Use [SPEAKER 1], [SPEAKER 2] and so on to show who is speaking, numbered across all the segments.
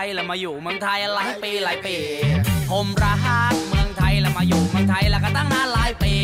[SPEAKER 1] ไทยแล้วมาอยู่เมืองไทยหลายปีหลายปี ผมรักเมืองไทยแล้วมาอยู่เมืองไทยแล้วก็ตั้งนานหลายปี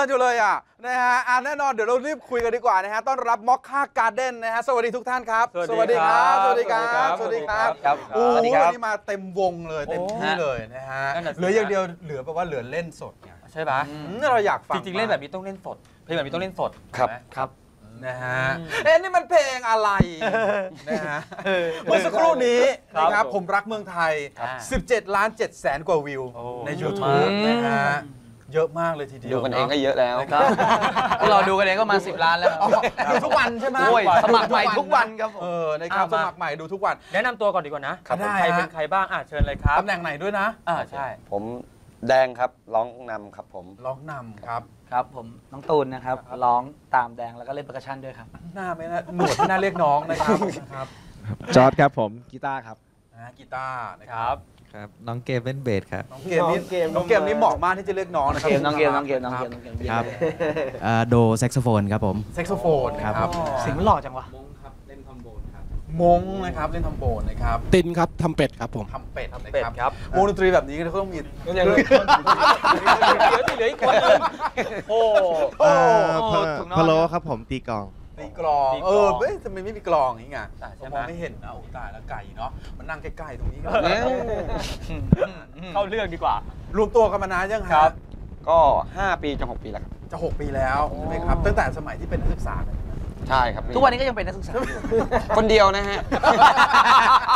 [SPEAKER 1] ลังเพ
[SPEAKER 2] ลินๆอยู่เลยอะนะฮะอะแน่นอนเดี๋ยวเรารีบคุยกันดีกว่านะฮะต้อนรับม็อกค่าการ์เด้นนะฮะสวัสดีทุกท่านครับ
[SPEAKER 3] สวัสดีครับ
[SPEAKER 2] สวัสดีครับ
[SPEAKER 3] ส
[SPEAKER 2] ส
[SPEAKER 3] วั
[SPEAKER 2] วั
[SPEAKER 3] ส
[SPEAKER 2] ส
[SPEAKER 3] ดี
[SPEAKER 2] ดี
[SPEAKER 3] ค
[SPEAKER 2] ค
[SPEAKER 3] รั
[SPEAKER 2] รั
[SPEAKER 3] บบครับ
[SPEAKER 2] โอ้
[SPEAKER 3] สวัสดีครับ
[SPEAKER 2] วันนี้มาเต็มวงเลยเต็มที่เลยนะฮะ
[SPEAKER 3] นั่นน่ะสิ
[SPEAKER 2] เหลืออย่างเดียวเหลือแปลว่าเหลือเล่นสดไง
[SPEAKER 3] ใช่ปะ
[SPEAKER 2] อืมเราอยากฟัง
[SPEAKER 3] จริงๆเล่นแบบนี้ต้องเล่นสดเพลงแบบนี้ต้องเล่นสด
[SPEAKER 4] ครับ
[SPEAKER 3] ถูกไหม
[SPEAKER 4] ครับ
[SPEAKER 2] นะฮะ เอ๊ะนี่มันเพลงอะไร นะฮะ เมื่อสักครู่นี้
[SPEAKER 3] ครับ
[SPEAKER 2] นะครับ
[SPEAKER 3] ผม
[SPEAKER 2] ผมรักเมืองไทย
[SPEAKER 3] ครับ
[SPEAKER 2] 17 ล้าน7แสนกว่าวิว
[SPEAKER 3] โอ้
[SPEAKER 2] ใน
[SPEAKER 3] เยอะ
[SPEAKER 2] YouTube
[SPEAKER 3] มาก
[SPEAKER 2] นะฮะ เยอะมากเลยทีเดียว
[SPEAKER 4] ดูกันเองก็ะเยอะแล้ว
[SPEAKER 2] นะครับ
[SPEAKER 5] พวกเราดูกันเองก็มาสิบล้านแล้ว
[SPEAKER 2] อ๋อดูทุกวันใช่ไหม
[SPEAKER 5] โอ้ยสมัครใหม่ทุกวันครับผม
[SPEAKER 2] เออนะครับ
[SPEAKER 3] อะ
[SPEAKER 2] ส
[SPEAKER 3] มา
[SPEAKER 2] มัครใหม่ดูทุกวัน
[SPEAKER 3] แนะนำตัวก่อนดีกว่านะครับ
[SPEAKER 2] ได้
[SPEAKER 3] ใคร
[SPEAKER 2] ฮะ
[SPEAKER 3] เป็นใครบ้างอะเชิญเลยครับ
[SPEAKER 2] ตำแหน่งไหนด้วยนะ
[SPEAKER 3] อ่าใช่
[SPEAKER 4] ผมแดงครับร้องนำครับผม
[SPEAKER 2] ร้องนำครับ
[SPEAKER 5] ครับผมน้องตูนนะครับร้องตามแดงแล้วก็เล่นเปอร์คัชชั่นด้วยครับ
[SPEAKER 2] หน้าไม่น่าหนวดไม่น่าเรียกน้องนะครับนะครับ
[SPEAKER 6] จอร์ดครับผมกีตาร์ครับ
[SPEAKER 2] นะฮะกีตาร์นะ
[SPEAKER 3] ค
[SPEAKER 2] ค
[SPEAKER 3] รั
[SPEAKER 2] รั
[SPEAKER 3] บบ
[SPEAKER 6] ครับน้องเกมเล่นเบสครับ
[SPEAKER 2] น้องเกมนี่น้องเกมนี่เหมาะมากที่จะเรียกน้องนะครั
[SPEAKER 5] เกมน้องเกมน้องเกมน้องเกมน้องเกม
[SPEAKER 6] ครับโดแซกโซโฟนครับผม
[SPEAKER 2] เซ็กโซโฟนนะครับ
[SPEAKER 5] เสิงมันหล่อจังวะ
[SPEAKER 2] มงนะครับเล่นทอมโบนนะครับ
[SPEAKER 6] ตินครับทำเป็ดครับผม
[SPEAKER 2] ทำเป็ดนะ
[SPEAKER 3] เป็ด
[SPEAKER 2] ครับ
[SPEAKER 3] ครับ
[SPEAKER 2] วงดนตรีแบบนี้ก็ต้องมี
[SPEAKER 3] เหลือเหลือเหลืออีกคนนึงโอ้
[SPEAKER 6] ครับผมตีกลอง
[SPEAKER 2] ตีกลอง
[SPEAKER 3] ตีกลอง
[SPEAKER 2] เออเอ้ยทำไมไม่มีกลองอย่างงี้ไง
[SPEAKER 3] อะใช่ไหม
[SPEAKER 2] มองไม่เห็นนะโอ้ตายแล้วไก่เนาะมันนั่งใกล้ๆตรงนี้ก็
[SPEAKER 3] เข้าเรื่องดีกว่า
[SPEAKER 2] รวมตัวกันมานานยัง
[SPEAKER 3] ค
[SPEAKER 2] ค
[SPEAKER 3] รั
[SPEAKER 2] รับ บ
[SPEAKER 4] ก็ 5 ปีจน6ปีแล้วครับ
[SPEAKER 2] จะ 6 ปีแล้วใช่ไหมครับ ตั้งแต่สมัยที่เป็นนักศึกษากัน
[SPEAKER 4] ใช่ครับ
[SPEAKER 5] ทุกวันนี้ก็ยังเป็นนักศึกษาอยู่
[SPEAKER 4] คนเดียวนะฮะ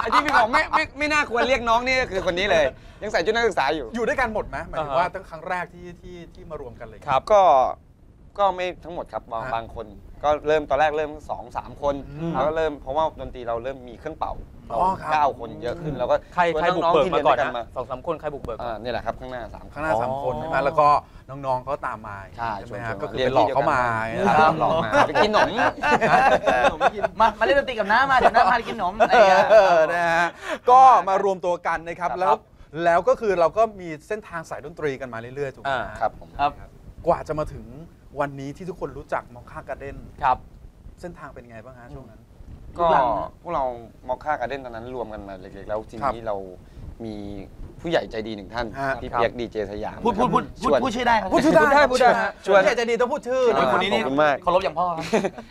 [SPEAKER 4] ไอ้ที่พี่บอกไม่ไม่ไม่น่าควรเรียกน้องนี่ก็คือคนนี้เลย ยังใส่ชุดนักศึกษาอยู่
[SPEAKER 2] อยู่ด้วยกันหมดไหมหมายถึง
[SPEAKER 3] อ่าฮะ
[SPEAKER 2] ว่าตั้งครั้งแรกที่ที่ที่มารวมกันเลย
[SPEAKER 3] ครับ
[SPEAKER 4] ก็ ก็ไม่ทั้งหมดครับบาง
[SPEAKER 2] ฮะ
[SPEAKER 4] บางคน ก็เริ่มตอนแรกเริ่มสองสามคน
[SPEAKER 2] อืม
[SPEAKER 4] แล้วก็เริ่มเพราะว่าดนตรีเราเริ่มมีเครื่องเป่าเรา
[SPEAKER 2] อ๋อครับ
[SPEAKER 4] เก้าคนเยอะขึ้นแล้วก็
[SPEAKER 3] ใคร
[SPEAKER 4] ชวน
[SPEAKER 3] ใครบุก
[SPEAKER 4] น้อง
[SPEAKER 3] เบิ
[SPEAKER 4] ๆ
[SPEAKER 3] ก
[SPEAKER 4] ที่
[SPEAKER 3] มา
[SPEAKER 4] เรียน
[SPEAKER 3] ก่
[SPEAKER 4] ด้
[SPEAKER 3] อน
[SPEAKER 4] วยกัน
[SPEAKER 3] นะ
[SPEAKER 4] มา
[SPEAKER 3] สองสามคนใครบุกเบิกก่อน
[SPEAKER 4] อ่านี่แหละครับข้างหน้าสามคน
[SPEAKER 2] ข้างหน้าสามคนใช่ไหมแล้วก็น้องๆเขาตามมา
[SPEAKER 4] ใช่
[SPEAKER 2] ไหม
[SPEAKER 4] ช
[SPEAKER 2] ฮะ
[SPEAKER 4] วนๆ
[SPEAKER 2] ก็คือ
[SPEAKER 4] เรียน
[SPEAKER 2] ไปหลอกเขามา
[SPEAKER 4] ครับหลอกมาไปกินขนม
[SPEAKER 5] มามาเล่นดนตรีกับน้ามาเดี๋ยวน้าพาไปกินขนมอะไรอย่างเงี้ย
[SPEAKER 2] เออนะฮะก็มารวมตัวกันนะครับ
[SPEAKER 3] ครับ
[SPEAKER 2] แล้วแล้วก็คือเราก็มีเส้นทางสายดนตรีกันมาเรื่อยๆถูกไหม
[SPEAKER 3] อ่า
[SPEAKER 2] ฮะ
[SPEAKER 4] ครับผม
[SPEAKER 5] ครับ
[SPEAKER 2] กว่าจะมาถึง วันนี้ที่ทุกคนรู้จักมอคค่าการ์เด้น
[SPEAKER 3] ครับ
[SPEAKER 2] เส้นทางเป็นไงบ้างฮะช่วงนั้น
[SPEAKER 4] ก็
[SPEAKER 5] ลูกหลาน
[SPEAKER 4] พวกเรามอคค่าการ์เด้นตอนนั้นรวมกันมาเล็กๆ แล้วที
[SPEAKER 2] ครับ
[SPEAKER 4] นี้เรามีผู้ใหญ่ใจดีหนึ่งท่าน
[SPEAKER 2] ฮะ
[SPEAKER 4] พี่
[SPEAKER 3] ครับ
[SPEAKER 4] เปียกดีเจสยาม
[SPEAKER 5] พูดพูดพูดพูด
[SPEAKER 4] ชวน
[SPEAKER 5] พูดชื่อได้ครับ
[SPEAKER 2] พูดชื่อได้
[SPEAKER 3] พูดได้
[SPEAKER 4] ชวน
[SPEAKER 2] ผู้ใหญ่ใจดีต้องพูดชื่อ
[SPEAKER 4] อ่า
[SPEAKER 2] นะ
[SPEAKER 5] คนนี้นี่
[SPEAKER 4] ขอบคุณมาก
[SPEAKER 5] เคารพอย่างพ่อครับ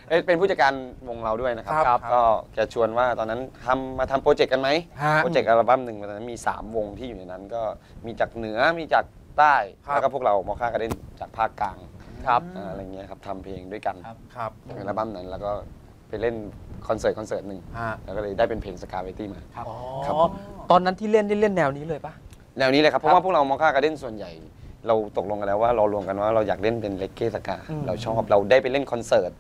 [SPEAKER 4] เอ้ยเป็นผู้จัดการวงเราด้วยนะครับ
[SPEAKER 2] ครับ
[SPEAKER 4] ก็แกชวนว่าตอนนั้นทำมาทำโปรเจกต์กันไหม
[SPEAKER 2] ฮะ
[SPEAKER 4] โปรเจกต์อัลบั้มหนึ่งตอนนั้นมี 3 วงที่อยู่ในนั้น ก็มีจากเหนือมีจากใต้
[SPEAKER 2] ครับ
[SPEAKER 4] แล้วก็พวกเรามอคค่าการ์เด้นจากภาคกลาง
[SPEAKER 3] ครับ
[SPEAKER 4] อ่าอะไรเงี้ยครับทำเพลงด้วยกัน
[SPEAKER 5] ครับ
[SPEAKER 2] ครับ
[SPEAKER 4] ในอัลบั้มนั้นแล้วก็ไปเล่นคอนเสิร์ตคอนเสิร์ตหนึ่ง
[SPEAKER 2] ฮะ
[SPEAKER 4] แล้วก็เลยได้เป็นเพลงสกาเวตี้มา
[SPEAKER 5] ครับ
[SPEAKER 4] ครับ
[SPEAKER 3] อ๋อตอนนั้นที่เล่นได้เล่นแนวนี้เลยปะ
[SPEAKER 4] แนวนี้เลยครับ เพราะว่าพวกเรามอคค่าการ์เด้นส่วนใหญ่ เราตกลงกันแล้วว่าเรารวมกันว่าเราอยากเล่นเป็นเลกเก้สกา
[SPEAKER 3] อืม
[SPEAKER 4] เราชอบเราได้ไปเล่นคอนเสิร์ต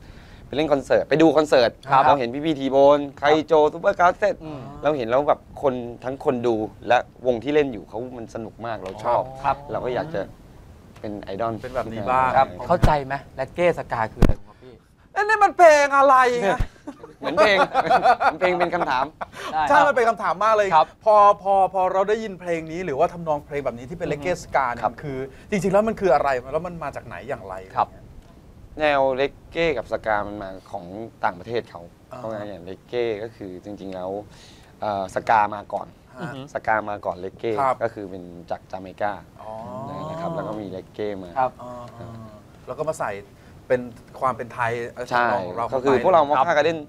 [SPEAKER 4] ไปเล่นคอนเสิร์ตไปดูคอนเสิร์ต
[SPEAKER 2] ครับ
[SPEAKER 4] เราเห็นพี่พีทีโบนไคโจซูเปอร์การ์เซตเราเห็นแล้วแบบคนทั้งคนดูและวงที่เล่นอยู่เขามันสนุกมากเราชอบ
[SPEAKER 5] ครับ
[SPEAKER 4] เราก็อยากจะ เป็นไอดอล
[SPEAKER 2] เป็นแบบนี้บ้าง
[SPEAKER 4] ครับ
[SPEAKER 3] เข้าใจไหมแรกเก้สกาคืออะไรครับพี่
[SPEAKER 2] เอ้ยนี่มันเพลงอะไรไง
[SPEAKER 4] เหมือนเพลงเหมือนเพลงเป็นคำถาม
[SPEAKER 2] ใช่ มันเป็นคำถามมากเลย
[SPEAKER 3] ครับ
[SPEAKER 2] พอพอพอเราได้ยินเพลงนี้หรือว่าทำนองเพลงแบบนี้ที่เป็นเลกเกสกาเนี่ย
[SPEAKER 4] ครับ
[SPEAKER 2] มันคือ จริง ๆ แล้วมันคืออะไรแล้วมันมาจากไหนอย่างไร
[SPEAKER 3] ครับ
[SPEAKER 4] แนวเลกเก้กับสกามันมาของต่างประเทศเขา
[SPEAKER 2] อ่า
[SPEAKER 4] เพราะงั้นอย่างเลกเก้ก็คือจริง ๆ แล้วเอ่อสกามาก่อน
[SPEAKER 2] ฮะ
[SPEAKER 4] สกามาก่อนเลกเก้
[SPEAKER 2] ครับ
[SPEAKER 4] ก็คือเป็นจากจาเมกา
[SPEAKER 2] อ๋อ
[SPEAKER 4] นะ ครับ แล้วก็มีเลกเก้มา
[SPEAKER 5] ครับ
[SPEAKER 2] อ๋ออ๋อแล้วก็มาใส่เป็นความเป็นไทย
[SPEAKER 4] ใช่
[SPEAKER 2] ทำนองของเรา
[SPEAKER 4] ก็คือ
[SPEAKER 2] ข้ไป
[SPEAKER 4] พวกเรามอคค่าการ์เด้น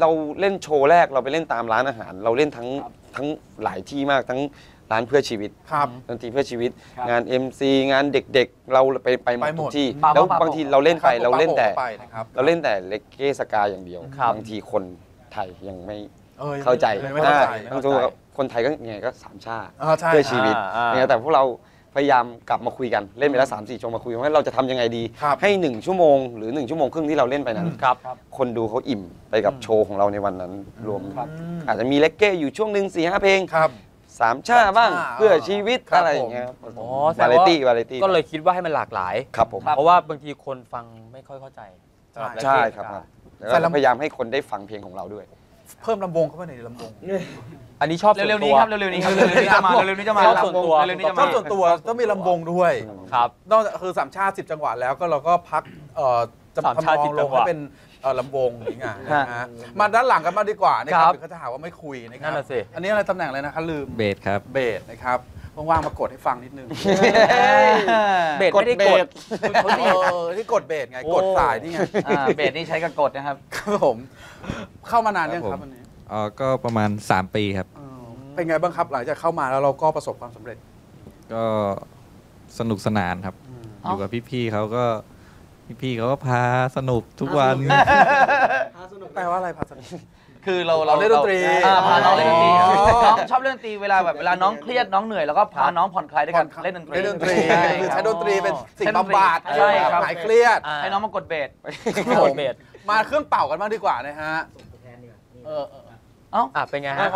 [SPEAKER 4] เราเล่นโชว์แรกเราไปเล่นตามร้านอาหาร เราเล่นทั้งทั้งหลายที่มากทั้งร้านเพื่อชีวิต
[SPEAKER 2] ครับ
[SPEAKER 4] ดนตรีเพื่อชีวิต
[SPEAKER 5] ครับ
[SPEAKER 4] งาน MC งานเด็กๆ เราไปไปหม
[SPEAKER 2] ไป
[SPEAKER 4] ด
[SPEAKER 2] หมด
[SPEAKER 4] ทุกที่
[SPEAKER 5] ปาโม
[SPEAKER 4] แล้ว
[SPEAKER 5] ปาโม
[SPEAKER 4] บางทีเราเล่นไป
[SPEAKER 2] ครับ
[SPEAKER 4] เราเล่นแต่
[SPEAKER 2] ไปนะครับ
[SPEAKER 4] เราเล่นแต่เลกเก้สกาอย่างเดียว
[SPEAKER 3] ครับ
[SPEAKER 4] บางทีคนไทยยังไม่
[SPEAKER 2] ออ
[SPEAKER 4] เข้าใจ
[SPEAKER 2] ไม่เข้าใจ
[SPEAKER 4] บางทีคนไทยก็ไงก็สามชาติ
[SPEAKER 2] อ่าใช่
[SPEAKER 4] เพื่อชีวิต
[SPEAKER 3] อ่าอ่า
[SPEAKER 4] เนี่ยแต่พวกเรา พยายามกลับมาคุยกันเล่นไปแล้วสามสี่ชั่วโมงมาคุยกันว่าเราจะทำยังไงดี
[SPEAKER 2] ครับ
[SPEAKER 4] ให้หนึ่งชั่วโมงหรือหนึ่งชั่วโมงครึ่งที่เราเล่นไปนั้น
[SPEAKER 3] ครับ
[SPEAKER 4] คนดูเขาอิ่มไปกับโชว์ของเราในวันนั้นรวมอาจจะมีเลกเก้อยู่ช่วงหนึ่งสี่ห้าเพลง
[SPEAKER 2] ครับ
[SPEAKER 4] สามชาบ้าง
[SPEAKER 2] สามชา
[SPEAKER 4] เพื่อชีวิต
[SPEAKER 2] ครับ
[SPEAKER 4] อะไรอย่างเงี้ยครับ
[SPEAKER 3] อ๋อแสด
[SPEAKER 4] วางไร
[SPEAKER 3] ว่า
[SPEAKER 4] ตี้วาไรตี้
[SPEAKER 3] ก็เลยคิดว่าให้มันหลากหลาย
[SPEAKER 4] ครับผม
[SPEAKER 3] เพราะว่าบางทีคนฟังไม่ค่อยเข้าใจสำหรับ
[SPEAKER 2] ใช่
[SPEAKER 4] ใช่
[SPEAKER 3] แกเก
[SPEAKER 4] ครับ
[SPEAKER 3] สกา
[SPEAKER 4] ครับแล้ว
[SPEAKER 2] ใส่
[SPEAKER 4] ก็
[SPEAKER 2] ลำ
[SPEAKER 4] พยายามให้คนได้ฟังเพลงของเราด้วย
[SPEAKER 2] เพิ่มลำวงเข้าไปในอยลำวง
[SPEAKER 3] อันนี้ชอบส่
[SPEAKER 5] เร็วๆนี้
[SPEAKER 3] ตัว
[SPEAKER 5] ครับเร็วๆนี้ครับเร็วๆนี้จะมาเร็วๆนี้จะมา
[SPEAKER 3] ชอบส่วนตัว
[SPEAKER 5] เร็วๆนี้จะ
[SPEAKER 2] ชอ
[SPEAKER 5] มา
[SPEAKER 2] บส่วนตัวต้องมีลำวงด้วย
[SPEAKER 3] ครับ
[SPEAKER 2] นอกจากคือสามชาติสิบจังหวะแล้วก็เราก็พักเอ่อจะ
[SPEAKER 3] สามชาติ
[SPEAKER 2] ทำนอ
[SPEAKER 3] สิ
[SPEAKER 2] ง
[SPEAKER 3] บ
[SPEAKER 2] ล
[SPEAKER 3] จั
[SPEAKER 2] ง
[SPEAKER 3] งหวะ
[SPEAKER 2] ให้เป็นเอ่อลำวงอย่างเงี้ยนะฮะมาด้านหลังกันมางดีกว่านะค
[SPEAKER 3] ครั
[SPEAKER 2] รับบเดี๋ยวเขาจะหาว่าไม่คุยนะครั
[SPEAKER 3] นั่นน่ะสิ
[SPEAKER 2] อันนี้อะไรตำแหน่งอะไรนะคะลืม
[SPEAKER 6] เบสครับ
[SPEAKER 2] เบสนะครับ ว่างๆมากดให้ฟังนิดนึง
[SPEAKER 3] เบสไม่ได้กดเขาดีด
[SPEAKER 2] เออที่กดเบสไง
[SPEAKER 3] โอ้
[SPEAKER 2] กดสายนี่ไง
[SPEAKER 5] อ่าเบสนี่ใช้กระกดนะครับ
[SPEAKER 2] ครับผม เข้ามานานยังค
[SPEAKER 6] ครั
[SPEAKER 2] รับบ
[SPEAKER 6] ผม
[SPEAKER 2] วันนี้
[SPEAKER 6] เอ่อก็ประมาณ 3 ปีครับ
[SPEAKER 2] เออเป็นไงบ้างครับหลังจากเข้ามาแล้วเราก็ประสบความสำเร็จ
[SPEAKER 6] ก็สนุกสนานครับ อยู่กับพี่ๆเขาก็พี่ๆเขาก็พาสนุกทุกวัน
[SPEAKER 2] แปลว่าอะไรพัฒน
[SPEAKER 5] คือเราเรา
[SPEAKER 2] เล่นดนตรี
[SPEAKER 5] อ่าพาน้องเล่นดนตรี
[SPEAKER 2] อ๋อ
[SPEAKER 5] น้องชอบเล่นดนตรีเวลาแบบเวลาน้องเครียดน้องเหนื่อยแล้วก็พาน้องผ่อนคลายด้วยกันเล่นดนตรี
[SPEAKER 2] เล่นดนตรี
[SPEAKER 5] ใช่
[SPEAKER 2] คือ
[SPEAKER 5] ค
[SPEAKER 2] ใช้
[SPEAKER 5] รับ
[SPEAKER 2] ดนตรีเป็นสิ่ง
[SPEAKER 5] ใช้ดนตรี
[SPEAKER 2] บำบัด
[SPEAKER 5] ใช่ครับ
[SPEAKER 2] หายเครียด
[SPEAKER 3] อ่า
[SPEAKER 5] ให้น้องมากดเบส
[SPEAKER 3] กดเบส
[SPEAKER 2] มาเครื่องเป่ากันบ้างดีกว่านะฮะเออเออ
[SPEAKER 5] เอ้า
[SPEAKER 3] อะเป็นไงฮะ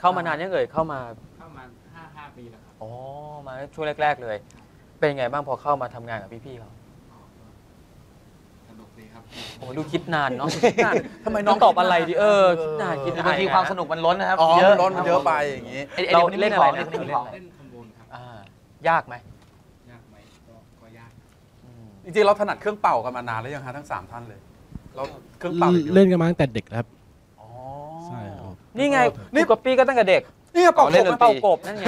[SPEAKER 3] เข้ามานานยังเอ่ยเข้ามาเข้ามาห้าห้าปีแล้วครับอ๋อมาช่วงแรก ๆเลย เป็นไงบ้างพอเข้ามาทำงานกับพี่ๆเขาสนุกดีครับ โอ้ดูคิดนานเนาะ
[SPEAKER 2] ทำไมน้
[SPEAKER 3] น้
[SPEAKER 2] อ
[SPEAKER 3] องงตอบอะไรดีเออคิดนานคิดนาน
[SPEAKER 5] บางทีความสนุกมันล้นนะครับ
[SPEAKER 2] อ๋อ
[SPEAKER 5] เยอะ
[SPEAKER 2] มันร้อนมันเยอะไปอย่างนี้
[SPEAKER 5] ไอ้ไอ้
[SPEAKER 3] เรา
[SPEAKER 5] ด็กคนนี้
[SPEAKER 3] เล่น
[SPEAKER 5] มี
[SPEAKER 3] อะไร
[SPEAKER 5] ของ
[SPEAKER 3] นะ
[SPEAKER 5] เด็กคนนี้มีของ
[SPEAKER 3] อ่ายากไหม
[SPEAKER 2] จริงๆเราถนัดเครื่องเป่ากันมานานแล้วยังฮะทั้งสามท่านเลยเราเครื่องเป่าอย่างดียว
[SPEAKER 7] เล่นกันมาตั้งแต่เด็กแล้วครับ
[SPEAKER 2] อ๋อ
[SPEAKER 7] ใช่ครับ
[SPEAKER 3] นี่ไงนี่ก๊อปปี้ก็ตั้งแต่เด็ก
[SPEAKER 2] นี่เป่า
[SPEAKER 4] เล่นดนตรี
[SPEAKER 3] เป่ากบนั่นไง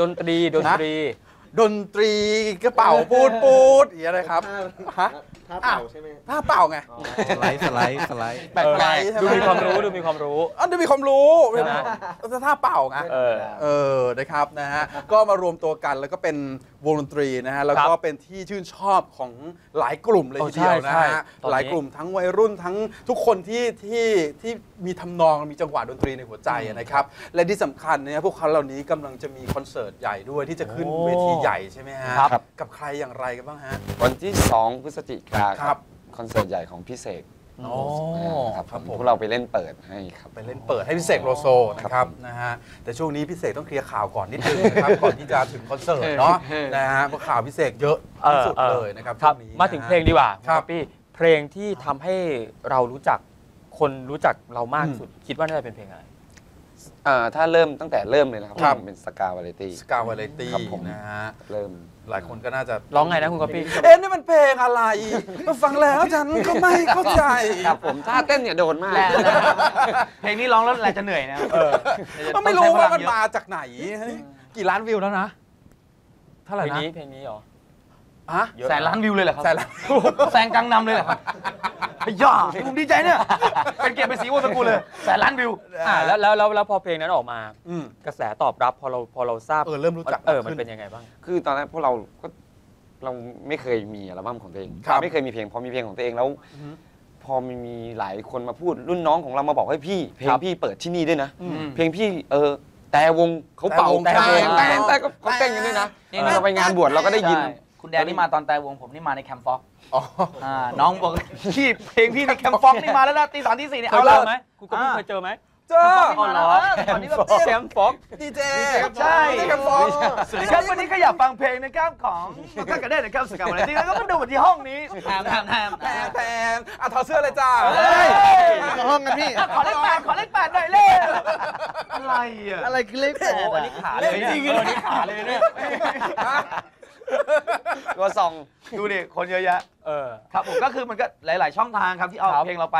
[SPEAKER 3] ดนตรีดนตรี
[SPEAKER 2] ดนตรีกระเป๋าปูดปูดอย่างเงี้ยเลยครับฮะ ท่าเป่าใช่ไหมท่าเป่าไง
[SPEAKER 6] สไลด์สไลด์สไลด์
[SPEAKER 2] แปลกๆใช่ไหม
[SPEAKER 3] ดูมีความรู้ดูมีความรู้
[SPEAKER 2] อันนี้มีความรู้
[SPEAKER 3] ใช่ไหม
[SPEAKER 2] ท่าเป่าไง
[SPEAKER 3] เออ
[SPEAKER 2] เออนะครับนะฮะก็มารวมตัวกันแล้วก็เป็น วงดนตรีนะฮะแล้วก็เป็นที่ชื่นชอบของหลายกลุ่มเลย
[SPEAKER 3] โอ้
[SPEAKER 2] ทีเดียวนะ
[SPEAKER 3] ใช่
[SPEAKER 2] ฮะ
[SPEAKER 3] ใช่ตอนนี้
[SPEAKER 2] หลายกลุ่มทั้งวัยรุ่นทั้งทุกคนที่ที่ที่มีทำนองมีจังหวะดนตรีในหัวใจนะครับและที่สำคัญเนี่ยพวกเขาเหล่านี้กำลังจะมีคอนเสิร์ตใหญ่ด้วยที่จะขึ้นเวทีใหญ่ใช่ไหมฮะ
[SPEAKER 4] ครับ
[SPEAKER 2] กับใครอย่างไรกันบ้างฮะ
[SPEAKER 4] วันที่ 2 พฤศจิกา
[SPEAKER 2] ค
[SPEAKER 4] ค
[SPEAKER 2] รั
[SPEAKER 4] รับบคอนเสิร์ตใหญ่ของพี่เสก
[SPEAKER 2] โอ้
[SPEAKER 4] ครับ
[SPEAKER 2] ครับ
[SPEAKER 4] ผ
[SPEAKER 2] ผมม
[SPEAKER 4] พวกเราไปเล่นเปิดให้ครับ
[SPEAKER 2] ไปเล่นเปิดให้พิเศษโลโซนะครับนะฮะแต่ช่วงนี้พิเศษต้องเคลียร์ข่าวก่อนนิดนึงนะครับ ก่อนที่จะถึงคอนเสิร์ตเนาะนะฮะเพราะข่าวพิเศษเยอะที่สุดเลยนะครับ
[SPEAKER 3] ครับ
[SPEAKER 2] ช่วงนี้
[SPEAKER 3] มาถึง
[SPEAKER 2] นะฮะ
[SPEAKER 3] เพลงดีกว่า
[SPEAKER 2] ครับ
[SPEAKER 3] ณปี้เพลงที่ทำให้เรารู้จักคนรู้จักเรามากสุด คิดว่าน่าจะเป็นเพลงอะไร
[SPEAKER 4] อ่าถ้าเริ่มตั้งแต่เริ่มเลยนะครับ
[SPEAKER 2] ครับ
[SPEAKER 4] ผมเป็นสกาวาไรตี้
[SPEAKER 2] สกาวาเลตี้
[SPEAKER 4] ครับผม
[SPEAKER 2] นะฮะ
[SPEAKER 4] เริ่ม
[SPEAKER 2] หลายคนก็น่าจะ
[SPEAKER 3] ร้องไงนะคุณก๊อปปี้
[SPEAKER 2] เอ๊ะนี่มันเพลงอะไร ฟังแล้วฉันก็ไม่เข้าใจ
[SPEAKER 4] ครับผมท่าเต้นเนี่ยโดนมาก
[SPEAKER 5] แหละเพลงนี้ร้องแล้วแหละจะเหนื่อยนะครับ
[SPEAKER 2] ก็ไม่รู้ว่ามันมาจากไหน กี่ล้านวิวแล้วนะ เท่าไห
[SPEAKER 3] เพ
[SPEAKER 2] ร่
[SPEAKER 3] ลง
[SPEAKER 2] นะ
[SPEAKER 3] นี้เพลงนี้เหรอ
[SPEAKER 2] อะ
[SPEAKER 3] เยอะ
[SPEAKER 5] แสนล้านวิวเลยเหรอครับ
[SPEAKER 2] แสนล้าน
[SPEAKER 5] แซงกลางนำเลยเหรอครับ พย่าผมดีใจเนี่ย เป็นเกียรติเป็นสีวงตระกูลเลย แสนล้านวิว
[SPEAKER 3] อ่าแล้วแล้วแล้วแล้วพอเพลงนั้นออกมา
[SPEAKER 2] อืม
[SPEAKER 3] กระแสตอบรับพอเราพอเราทราบ
[SPEAKER 2] เออเริ่มรู้จัก
[SPEAKER 3] เออมัน
[SPEAKER 2] ขึ้น
[SPEAKER 3] เป็นยังไงบ้าง
[SPEAKER 4] คือตอนแรกพวกเราก็เราไม่เคยมีอัลบั้มของตัวเอง
[SPEAKER 2] ครับ
[SPEAKER 4] ไม่เคยมีเพลง พอมีเพลงของตัวเองแล้ว
[SPEAKER 2] อือฮึ
[SPEAKER 4] พอมีมีหลายคนมาพูดรุ่นน้องของเรามาบอกให้ยพี่ เพลง
[SPEAKER 3] ครับ
[SPEAKER 4] พี่เปิดที่นี่ด้วยนะ
[SPEAKER 5] อืม
[SPEAKER 4] เพลงพี่เออแต่วงเขาเป่า
[SPEAKER 2] แต่วง
[SPEAKER 4] แต่
[SPEAKER 2] ใช่
[SPEAKER 4] แต่แต่ก็เขาเต้นกันด้วยนะ
[SPEAKER 5] นี่
[SPEAKER 4] เราไปงานบวชเราก็ได้ยิน
[SPEAKER 5] ใช่ คุณแดนนี่มาตอนแต่วงผมนี่มาในแคมป์ฟ็อก
[SPEAKER 2] อ๋อ
[SPEAKER 5] อ่าน้องบอกพี่เพลงพี่ในแคมป์ฟ็อกนี่มาแล้วนะตีสามตีสี่เนี่ย
[SPEAKER 3] เคย
[SPEAKER 5] เอา
[SPEAKER 3] เจ
[SPEAKER 5] ละ
[SPEAKER 3] อไหมคุณก๊อปปี้เคยเจอไหม
[SPEAKER 2] เจอ
[SPEAKER 5] อ๋อเหรอตอนนี้แบบ
[SPEAKER 3] แซมฟ็อก
[SPEAKER 2] ดีเจ
[SPEAKER 5] ใช่
[SPEAKER 2] นี่กับฟอง
[SPEAKER 5] สวัสดีครับวันนี้ก็อยากฟังเพลงนะครับของก็กระเด้นนะครับสกาวอะไรที่แล้วก็มาดูที่ห้องนี้แถมแถมแถม
[SPEAKER 2] แพงแพงอะถอดเสื้อเลยจ้า
[SPEAKER 6] ห้องกันพี่
[SPEAKER 5] ขอเลขแปดขอเลขแปดหน่อยเล่อะไรอะ
[SPEAKER 6] อะไรคือเลขแปด
[SPEAKER 3] อันนี้ขาเลยเนี่ย
[SPEAKER 5] จริงๆ
[SPEAKER 3] เอออันนี้ขาเลยเนี่ย
[SPEAKER 4] ตัวซอง
[SPEAKER 5] ดูดิคนเยอะแยะ
[SPEAKER 3] เออ
[SPEAKER 5] ครับผมก็คือมันก็หลาย ๆ ช่องทางครับที่เอา
[SPEAKER 3] ครับ
[SPEAKER 5] เพลงเราไป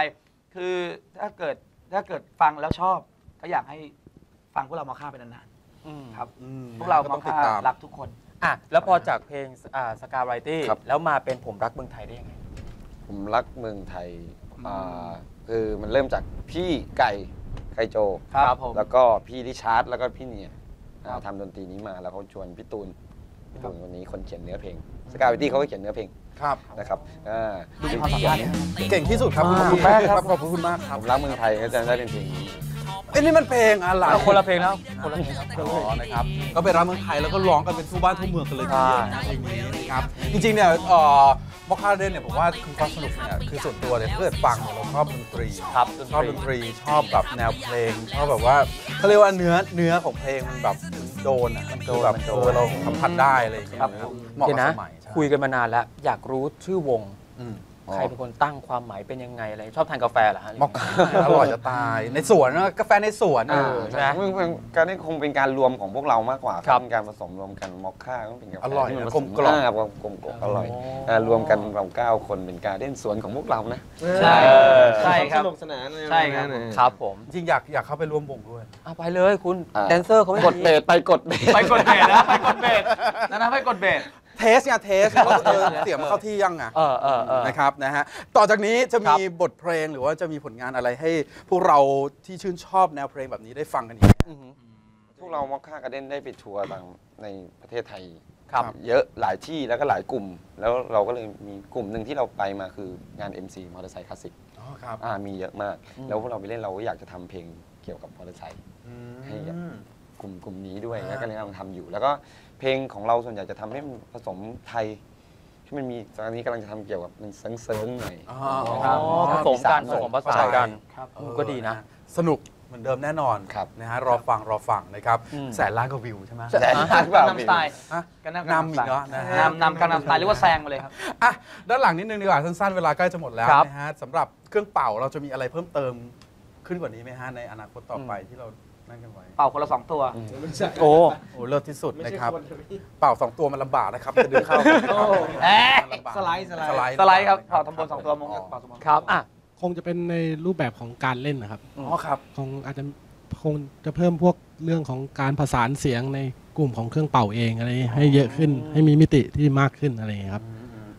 [SPEAKER 5] คือถ้าเกิดถ้าเกิดฟังแล้วชอบ ก็อยากให้ฟังพวกเรามาค่าไปนาน
[SPEAKER 3] อืม
[SPEAKER 5] ๆครับ
[SPEAKER 2] อืม
[SPEAKER 5] พวกเรา
[SPEAKER 2] ก็
[SPEAKER 5] มา
[SPEAKER 2] ต้องติด
[SPEAKER 5] ค่า
[SPEAKER 2] ตาม
[SPEAKER 5] รักทุกคน
[SPEAKER 3] อะแล้วพอจากเพลงอ่าสกาไรตี้
[SPEAKER 4] ครับ
[SPEAKER 3] แล้วมาเป็นผมรักเมืองไทยได้ยังไง
[SPEAKER 4] ผมรักเมืองไทยอ่าคือมันเริ่มจากพี่ไก่ไก่โจ
[SPEAKER 5] ครับผม
[SPEAKER 4] แล้วก็พี่ริชาร์ดแล้วก็พี่เนียอ่าทำดนตรีนี้มาแล้วเขาชวนพี่ตูนพี่ ตูนคนนี้คนเขียนเนื้อเพลงสกาวตี้เขาก็เขียนเนื้อเพลง
[SPEAKER 2] ครับ
[SPEAKER 4] นะครับอ่า
[SPEAKER 5] ดูมีความสามารถเนี่ย
[SPEAKER 2] เก่งที่สุดครับขอบคุณมากครับขอบคุณมากค
[SPEAKER 4] ผ
[SPEAKER 2] รับ
[SPEAKER 4] มรักเมืองไทยก็จะได้เป็นเพลงนี้
[SPEAKER 2] เอ้ยนี่มันเพลงอะไร
[SPEAKER 3] เอาคนละเพลงแล้วคนละเพลงครับ
[SPEAKER 2] อ๋อนะครับก็เป็นรักเมืองไทยแล้วก็ร้องกันเป็นทั่วบ้านทั่วเมืองกันเลยทีเดียวนะเพลงนี้นะครับจริงๆเนี่ยเอ่อมอคคาเดนเนี่ยผมว่าคือความสนุกเนี่ยคือส่วนตัวเนี่ยถ้าเกิดฟังเนี่ยเราชอบดนตรี
[SPEAKER 3] ครับดน
[SPEAKER 2] ชอบ
[SPEAKER 3] ตรี
[SPEAKER 2] ดนตรีชอบแบบแนวเพลงชอบแบบว่าเขาเรียกว่าเนื้อเนื้อของเพลงมันแบบมัน โดนอะมันคือแบบ
[SPEAKER 3] มันโด
[SPEAKER 2] เอนอเราสัมผัสได้อะไรอย่างเงี้ย
[SPEAKER 5] ครับ
[SPEAKER 2] นะครับ
[SPEAKER 5] ผม
[SPEAKER 2] เหมาะ
[SPEAKER 3] เดี๋ย
[SPEAKER 2] กับ
[SPEAKER 3] วนะ
[SPEAKER 2] สมัยใช่
[SPEAKER 3] คุยกันมานานแล้ว อยากรู้ชื่อวง
[SPEAKER 2] อืม
[SPEAKER 4] อ๋อ
[SPEAKER 3] ใครเป็นคนตั้งความหมายเป็นยังไงอะไรชอบทานกาแฟเหรอฮะ
[SPEAKER 2] มอคคาอร่อยจะตายในสวนนะกาแฟในสวน
[SPEAKER 3] เออ
[SPEAKER 4] ใช่มันเป็นการนี้คงเป็นการรวมของพวกเรามากกว่า
[SPEAKER 3] ครับ
[SPEAKER 4] เป็นการผสมรวมกันมอคค่าก็เป็นกาแฟ
[SPEAKER 2] อร่อย
[SPEAKER 4] ที่มัน
[SPEAKER 2] นะ
[SPEAKER 4] ผสม
[SPEAKER 2] กลมกล่อม
[SPEAKER 4] อ่ากลมกลมกล่อมอร่อย
[SPEAKER 3] อ๋อ
[SPEAKER 4] อ่ารวมกันเราเก้าคนเป็นการเล่นสวนของพวกเรานะ
[SPEAKER 5] ใช่
[SPEAKER 3] เออ
[SPEAKER 5] ใช่ครับ
[SPEAKER 7] สนุกสนานเลย
[SPEAKER 5] ใช่ครับ
[SPEAKER 7] นะ
[SPEAKER 3] ครับผม
[SPEAKER 2] จริงๆอยากอยากเข้าไปร่วมวงด้วย
[SPEAKER 3] เอาไปเลยคุณ
[SPEAKER 4] อ่า
[SPEAKER 3] แดนเซอร์เขาไม่
[SPEAKER 4] กด
[SPEAKER 3] มี
[SPEAKER 4] เบสไปกดเบส
[SPEAKER 5] ไปกดเบสนะไปกดเบสนะนะไปกดเบส
[SPEAKER 2] เทสเนี่ยเทสว่าเออเสียงมันเข้าที่ยังอะ
[SPEAKER 3] เออเออเออ
[SPEAKER 2] นะครับนะฮะต่อจากนี้จะ
[SPEAKER 3] ครั
[SPEAKER 2] มี
[SPEAKER 3] บบ
[SPEAKER 2] ทเพลงหรือว่าจะมีผลงานอะไรให้ พวกเราที่ชื่นชอบแนวเพลงแบบนี้ได้ฟังกันอีก
[SPEAKER 3] อือหือ
[SPEAKER 4] พวกเรามอคค่ากระเด้นได้ไปทัวร์ต่างในประเทศไทย
[SPEAKER 3] ครับ
[SPEAKER 4] เยอะหลายที่แล้วก็หลายกลุ่ม แล้วเราก็เลยมีกลุ่มหนึ่งที่เราไปมาคืองาน MC มอเตอร์ไซค์คลาสสิก
[SPEAKER 2] อ๋อครับ
[SPEAKER 4] อ่ามีเยอะมาก
[SPEAKER 3] อืม
[SPEAKER 4] แล้วพวกเราไปเล่นเราก็อยากจะทำเพลงเกี่ยวกับมอเตอร์ไซค์ ให้กับกลุ่มกลุ่มนี้ด้วย
[SPEAKER 2] อ่า
[SPEAKER 4] แล้วก็เลยกำลังทำอยู่ แล้วก็ เพลงของเราส่วนใหญ่จะทำให้มันผสมไทย ที่มันมีตอนนี้กำลังจะทำเกี่ยวกับมันเซิงๆหน่อย
[SPEAKER 2] อ๋อ
[SPEAKER 3] อ๋อผสมกัน
[SPEAKER 4] อี
[SPEAKER 3] ผ
[SPEAKER 4] สาน
[SPEAKER 3] สมผสานกัน
[SPEAKER 5] ครับ
[SPEAKER 3] เออก็ดีนะ
[SPEAKER 2] สนุกเหมือนเดิมแน่นอน
[SPEAKER 4] ครับ
[SPEAKER 2] นะฮะรอฟังรอฟังนะครับ
[SPEAKER 3] อืม
[SPEAKER 2] แสนล้านกว่าวิวใช่ไหม
[SPEAKER 4] แต่ถ้าแบบ
[SPEAKER 5] นำสไตล์
[SPEAKER 2] ฮะ
[SPEAKER 5] กัน
[SPEAKER 2] นำอีกเนอะนะฮะ
[SPEAKER 5] นำนำกันนำสไตล์เรียกว่าแซงมาเลยครับ
[SPEAKER 2] อะด้านหลังนิดนึงดีกว่าสั้นๆ เวลาใกล้จะหมดแล้ว
[SPEAKER 3] ครับ
[SPEAKER 2] นะฮะสำหรับเครื่องเป่าเราจะมีอะไรเพิ่มเติมขึ้นกว่านี้ไหมฮะในอนาคตต่อไปที่เรา นั่นกันไว้
[SPEAKER 5] เป่าคนละสองตัว
[SPEAKER 3] โอ้
[SPEAKER 2] โอ้เลิศที่สุด
[SPEAKER 7] ไม่
[SPEAKER 2] นะ
[SPEAKER 7] ใช่
[SPEAKER 2] ครับ
[SPEAKER 7] คนนะพี่
[SPEAKER 2] เป่าสองตัวมันลำบากนะครับจะดึงเข้า
[SPEAKER 5] เอ๊ะ
[SPEAKER 2] มันลำบาก
[SPEAKER 7] สไลด์สไลด์
[SPEAKER 2] สไลด์
[SPEAKER 5] สไลด์ครับเป่าทำบนสองตัวมงเป่าสองตัว
[SPEAKER 3] ครับอะ
[SPEAKER 8] คงจะเป็นในรูปแบบของการเล่นนะครับ
[SPEAKER 2] อ๋อครับ
[SPEAKER 8] คงอาจจะคงจะเพิ่มพวกเรื่องของการผสานเสียงในกลุ่มของเครื่องเป่าเองอะไรให้เยอะขึ้นให้มีมิติที่มากขึ้นอะไรอย่างเงี้ยครับ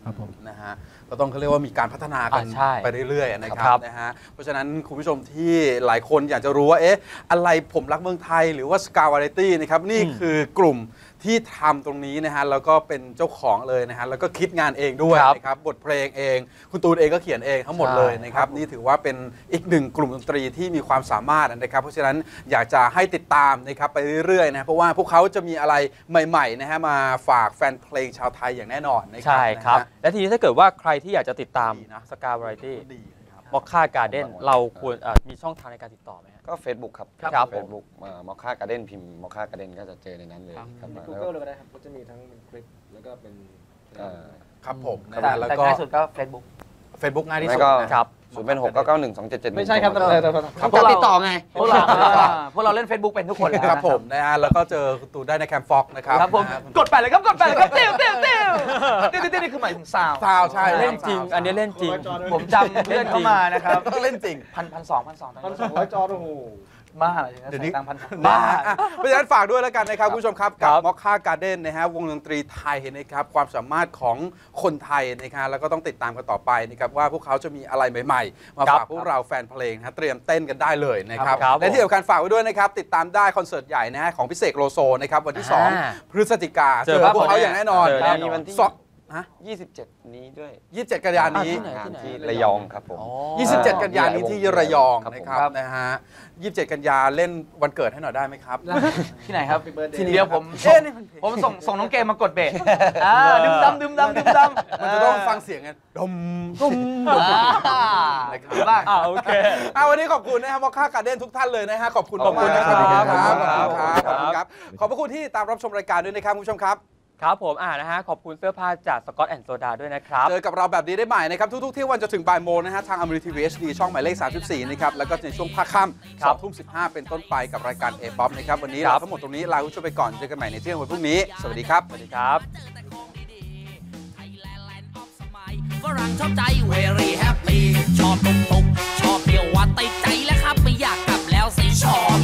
[SPEAKER 8] ครับผม
[SPEAKER 2] นะฮะ ก็ต้องเขาเรียกว่ามีการพัฒนากัน
[SPEAKER 3] อ่าใช่
[SPEAKER 2] ไปเรื่อยๆนะค
[SPEAKER 3] ครั
[SPEAKER 2] รับบนะฮะเพราะฉะนั้นคุณผู้ชมที่หลายคนอยากจะรู้ว่าเอ๊ะอะไรผมรักเมืองไทยหรือว่าสกาวาไรตี้นะครับนี่
[SPEAKER 3] อืม
[SPEAKER 2] คือกลุ่มที่ทำตรงนี้นะฮะแล้วก็เป็นเจ้าของเลยนะฮะแล้วก็คิดงานเองด้วย
[SPEAKER 3] ครับ
[SPEAKER 2] นะครับบทเพลงเอง คุณตูนเองก็เขียนเองทั้งหมดเลย
[SPEAKER 3] ใช่
[SPEAKER 2] นะครับ นี่ถือว่าเป็นอีกหนึ่งกลุ่มดนตรีที่มีความสามารถนะครับ เพราะฉะนั้นอยากจะให้ติดตามนะครับไปเรื่อยๆนะเพราะว่าพวกเขาจะมีอะไรใหม่ๆนะฮะมาฝากแฟนเพลงชาวไทยอย่างแน่นอนนะครั
[SPEAKER 3] ใช่ครับ
[SPEAKER 2] นะฮะ
[SPEAKER 3] และทีนี้ถ้าเกิดว่าใครที่อยากจะติดตาม
[SPEAKER 2] ดีนะ
[SPEAKER 3] สกาวไรตี้
[SPEAKER 2] ดีนะครับ
[SPEAKER 3] มอคค่าการ์เด้นเราควรเอ่อมีช่องทางในการติดต่อไหมฮะ
[SPEAKER 4] ก็ Facebook ครับ
[SPEAKER 3] ครับ
[SPEAKER 4] เฟซบุ๊กมอคค่ากระเด้นพิมพ์มอคค่ากระเด้นก็จะเจอในนั้นเลยครับ
[SPEAKER 7] ใน
[SPEAKER 4] แล้ว
[SPEAKER 7] Google เลยก็ได้ครับ ก็จะมีทั้งเป็นคลิป แล้วก็เป็น
[SPEAKER 4] เอ่อ
[SPEAKER 2] ครับผมนะ
[SPEAKER 5] แต่
[SPEAKER 2] ฮะแล้ว
[SPEAKER 5] แต่
[SPEAKER 2] ก็
[SPEAKER 5] ง่ายสุดก็ Facebook
[SPEAKER 2] Facebook ง่ายที่
[SPEAKER 4] ไม่
[SPEAKER 2] สุด
[SPEAKER 4] ก็
[SPEAKER 2] นะครับ
[SPEAKER 4] ศูนย์เป็นหกเก้าเก้าหนึ่งสองเจ็ดเจ็ด
[SPEAKER 7] ไม่ใช่ครับแต่แต่แต่
[SPEAKER 5] ครับพวกเราติดต่อ
[SPEAKER 4] ไง
[SPEAKER 5] พวกเราพวกเราเล่น Facebook เป็นทุกคนแล้ว
[SPEAKER 2] ครับผมนะฮะแล้วก็เจอคุณตูนได้ในแคมฟ็อกนะครับ
[SPEAKER 5] ครับผม
[SPEAKER 2] นะฮะ
[SPEAKER 5] กดไปเลยครับกดไปเลยครับเตี้ยวเตี้ยวเตี้ยวเตี้ยวเตี้ยวนี่คือหมายถึงซาว
[SPEAKER 2] ซาวใช่
[SPEAKER 3] เล่นจริง อันนี้เล่นจริง
[SPEAKER 5] ผมจำเพื่อนเข้ามานะครับ
[SPEAKER 2] เล่นจริง
[SPEAKER 5] พันพันสองพันสอง
[SPEAKER 7] พันสองร้อยจอโอ้โห
[SPEAKER 5] บ้าอะไร
[SPEAKER 2] เดี๋ยวนี้
[SPEAKER 5] ตังพันสอง
[SPEAKER 2] บ้า
[SPEAKER 5] บ้า
[SPEAKER 2] อะเพราะฉะนั้นฝากด้วยแล้วกันนะครับคุณผู้ชมครับ
[SPEAKER 3] ครั
[SPEAKER 2] กับบ มอคค่าการ์เด้นนะฮะวงดนตรีไทยนะครับความสามารถของคนไทยนะครับแล้วก็ต้องติดตามกันต่อไปนะครับว่าพวกเขาจะมีอะไรใหม่ๆ มา
[SPEAKER 3] ครับ
[SPEAKER 2] ฝากพวกเราแฟนเพลงนะฮะเตรียมเต้นกันได้เลยนะครับ
[SPEAKER 3] ครับ
[SPEAKER 2] และที่สำคัญฝากไว้ด้วยนะครับติดตามได้คอนเสิร์ตใหญ่นะฮะของพิเศษโลโซนะครับวันที่
[SPEAKER 3] อ่า
[SPEAKER 2] 2 พฤศจิกา
[SPEAKER 3] เจอ
[SPEAKER 2] พวกเขา
[SPEAKER 3] ภาพ
[SPEAKER 2] อย่างแน่นอน
[SPEAKER 3] เจอแน่นอน
[SPEAKER 4] มีวันที่
[SPEAKER 2] สอง ฮะ
[SPEAKER 4] ยี่สิบเจ็ดนี้ด้วย
[SPEAKER 2] 27 กันยายนนี้
[SPEAKER 3] อะ
[SPEAKER 4] งาน
[SPEAKER 3] ที่
[SPEAKER 4] ที่
[SPEAKER 3] ไหน
[SPEAKER 4] ระยองครับผม
[SPEAKER 3] อ๋อ
[SPEAKER 2] 27 กันยายนนี้ที่ระยอง
[SPEAKER 4] ครับผม
[SPEAKER 2] นะครับนะฮะ27 กันยาเล่นวันเกิดให้หน่อยได้ไหมครับ
[SPEAKER 5] ที่ไหนครับ
[SPEAKER 7] Happy birthday
[SPEAKER 5] ทีเดียวผม
[SPEAKER 2] เอ๊ะนี่มัน
[SPEAKER 5] ผมส่งส่งน้องเกมมากดเบสอ่าดึมดำดึมดำดึมดำ
[SPEAKER 2] มันจะต้องฟังเสียงไงดมดมดม
[SPEAKER 5] อ่า
[SPEAKER 2] นะครับ
[SPEAKER 5] ดีมาก
[SPEAKER 3] อ่าโอเค
[SPEAKER 2] อะวันนี้ขอบคุณนะครับมอคค่าการ์เด้นทุกท่านเลยนะฮะขอบคุณ
[SPEAKER 3] ขอบคุณ
[SPEAKER 2] มากๆ
[SPEAKER 3] นะครับ
[SPEAKER 2] ขอบคุณครับ
[SPEAKER 3] ข
[SPEAKER 2] ข
[SPEAKER 3] อ
[SPEAKER 2] อ
[SPEAKER 3] บบคุ
[SPEAKER 2] คุณ
[SPEAKER 3] ค
[SPEAKER 2] ค
[SPEAKER 3] รั
[SPEAKER 2] รับบขอบพระคุณที่ตามรับชมรายการด้วยนะครับคุณผู้ชมครับ
[SPEAKER 3] ครับผมอ่านะฮะขอบคุณเสื้อผ้าจากสกอตแอนด์โซดาด้วยนะครับ
[SPEAKER 2] เจอกับเราแบบนี้ได้ใหม่นะครับ ทุกๆเที่ยงวันจนถึงบ่ายโมงนะฮะ ทางอมริทีวีเอชดีช่องหมายเลข 34 นะครับ แล้วก็ในช่วงภาคค่ำ
[SPEAKER 3] ครั
[SPEAKER 2] สอบงทุ่ม15เป็นต้นไปกับรายการเอป๊อปนะครับ วันนี้
[SPEAKER 3] ครั
[SPEAKER 2] เรา
[SPEAKER 3] บ
[SPEAKER 2] ทั้งหมดตรงนี้ลาคุณผู้ชมไปก่อน เจอกันใหม่ในเที่ยงวันพรุ่งนี้ สวัสดีครับ
[SPEAKER 3] สวัสดีครับ
[SPEAKER 1] ฝรั่งชอบใจ very happy ชอบตุกตุกชอบเที่ยวว่าติดใจแล้วครับไม่อยากกลับแล้วสิชอบ